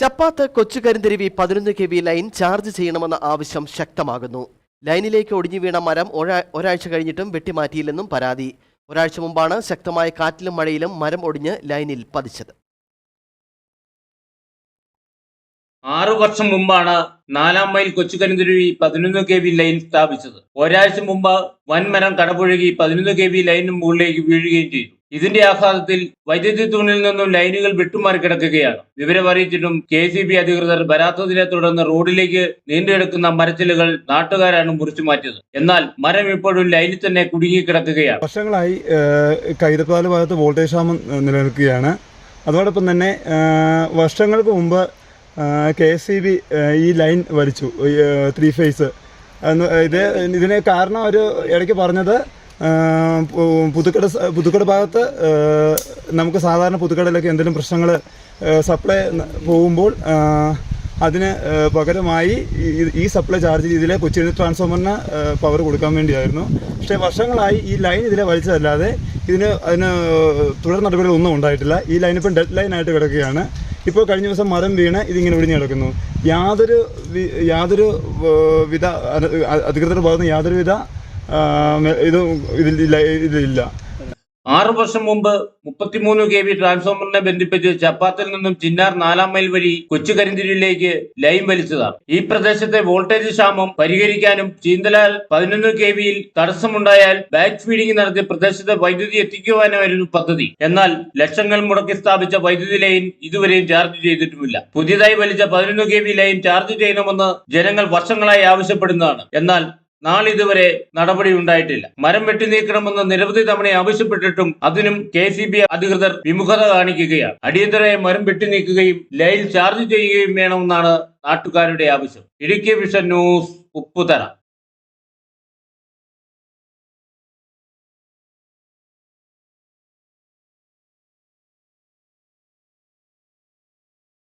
ചപ്പാത്ത് കൊച്ചുകരിന്തിരിവി പതിനൊന്ന് K V line charge ചെയ്യണമെന്ന ആവശ്യം ശക്തമാകുന്നു. ലൈനിലേക്ക് ഒടിഞ്ഞു വീണ മരം ഒരാഴ്ച കഴിഞ്ഞിട്ടും വെട്ടിമാറ്റിയില്ലെന്നും പരാതി. ഒരാഴ്ച മുമ്പാണ് ശക്തമായ കാറ്റിലും മഴയിലും മരം ഒടിഞ്ഞ് ലൈനിൽ പതിച്ചത്. ആറു വർഷം മുമ്പാണ് നാലാം മൈൽ കൊച്ചുകരിന്തുരുവി പതിനൊന്ന് കെ വി ലൈൻ സ്ഥാപിച്ചത്. ഒരാഴ്ച മുമ്പ് വൻമരം കടപുഴകി പതിനൊന്ന് കെ വി ലൈനിന് മുകളിലേക്ക് വീഴുകയും ചെയ്തു. ഇതിന്റെ ആഘാതത്തിൽ വൈദ്യുതി തൂണിൽ നിന്നും ലൈനുകൾ വിട്ടുമാറി കിടക്കുകയാണ്. വിവരമറിയിച്ചിട്ടും കെ സി ബി അധികൃതർ വരാത്തതിനെ തുടർന്ന് റോഡിലേക്ക് നീണ്ടുകിടക്കുന്ന മരച്ചിലുകൾ നാട്ടുകാരാണ് മുറിച്ചു മാറ്റിയത്. എന്നാൽ മരം ഇപ്പോഴും ലൈനിൽ തന്നെ കുടുങ്ങിക്കിടക്കുകയാണ് വർഷങ്ങളായി കൈതപ്പാല ഭാഗത്ത് വോൾട്ടേജ് ക്ഷാമം നിലനിൽക്കുകയാണ്. അതോടൊപ്പം തന്നെ വർഷങ്ങൾക്ക് മുമ്പ് കെ എസ് സി ബി ഈ ലൈൻ വലിച്ചു ത്രീ ഫേസ്. ഇത് ഇതിന് കാരണം ഒരു ഇടയ്ക്ക് പറഞ്ഞത് പുതുക്കട പുതുക്കട ഭാഗത്ത് നമുക്ക് സാധാരണ പുതുക്കടയിലൊക്കെ എന്തെങ്കിലും പ്രശ്നങ്ങൾ സപ്ലൈ പോകുമ്പോൾ അതിന് പകരമായി ഈ- സപ്ലൈ ചാർജ് ഇതിലെ കൊച്ചി ട്രാൻസ്ഫോമറിന് പവർ കൊടുക്കാൻ വേണ്ടിയായിരുന്നു. പക്ഷേ വർഷങ്ങളായി ഈ ലൈൻ ഇതിലെ വലിച്ചതല്ലാതെ ഇതിന് അതിന് തുടർ നടപടികളൊന്നും ഉണ്ടായിട്ടില്ല. ഈ ലൈൻ ഇപ്പം ഡെഡ് ലൈൻ ആയിട്ട് കിടക്കുകയാണ്. ഇപ്പോൾ കഴിഞ്ഞ ദിവസം മരം വീണ് ഇതിങ്ങനെ ഒഴിഞ്ഞു കിടക്കുന്നു. യാതൊരു യാതൊരു വിധ അധ- അധികൃതരുടെ ഭാഗത്തുനിന്ന് യാതൊരുവിധ ഇതും ആറു വർഷം മുമ്പ് മുപ്പത്തിമൂന്ന് കെ വി ട്രാൻസ്ഫോമറിനെ ബന്ധിപ്പിച്ച് ചപ്പാത്തിൽ നിന്നും ചിന്നാർ നാലാം മൈൽ വഴി കൊച്ചുകരിന്തിരിയിലേക്ക് ലൈൻ വലിച്ചതാണ്. ഈ പ്രദേശത്തെ വോൾട്ടേജ് ക്ഷാമം പരിഹരിക്കാനും ചീന്തലാൽ പതിനൊന്ന് കെ വിയിൽ തടസ്സമുണ്ടായാൽ ബാക്ക് ഫീഡിംഗ് നടത്തി പ്രദേശത്തെ വൈദ്യുതി എത്തിക്കുവാനായിരുന്നു പദ്ധതി. എന്നാൽ ലക്ഷങ്ങൾ മുടക്കി സ്ഥാപിച്ച വൈദ്യുതി ലൈൻ ഇതുവരെയും ചാർജ് ചെയ്തിട്ടുമില്ല. പുതിയതായി വലിച്ച പതിനൊന്ന് കെ വി ലൈൻ ചാർജ് ചെയ്യണമെന്ന് ജനങ്ങൾ വർഷങ്ങളായി ആവശ്യപ്പെടുന്നതാണ്. എന്നാൽ നാളിതുവരെ നടപടി ഉണ്ടായിട്ടില്ല. മരം വെട്ടി നീക്കണമെന്ന് നിരവധി തവണ ആവശ്യപ്പെട്ടിട്ടും അതിനും കെ അധികൃതർ വിമുഖത കാണിക്കുകയാണ്. അടിയന്തരമായി മരം വെട്ടി നീക്കുകയും ലൈൻ ചാർജ് ചെയ്യുകയും വേണമെന്നാണ് നാട്ടുകാരുടെ ആവശ്യം. Idukki vision news Upputhara.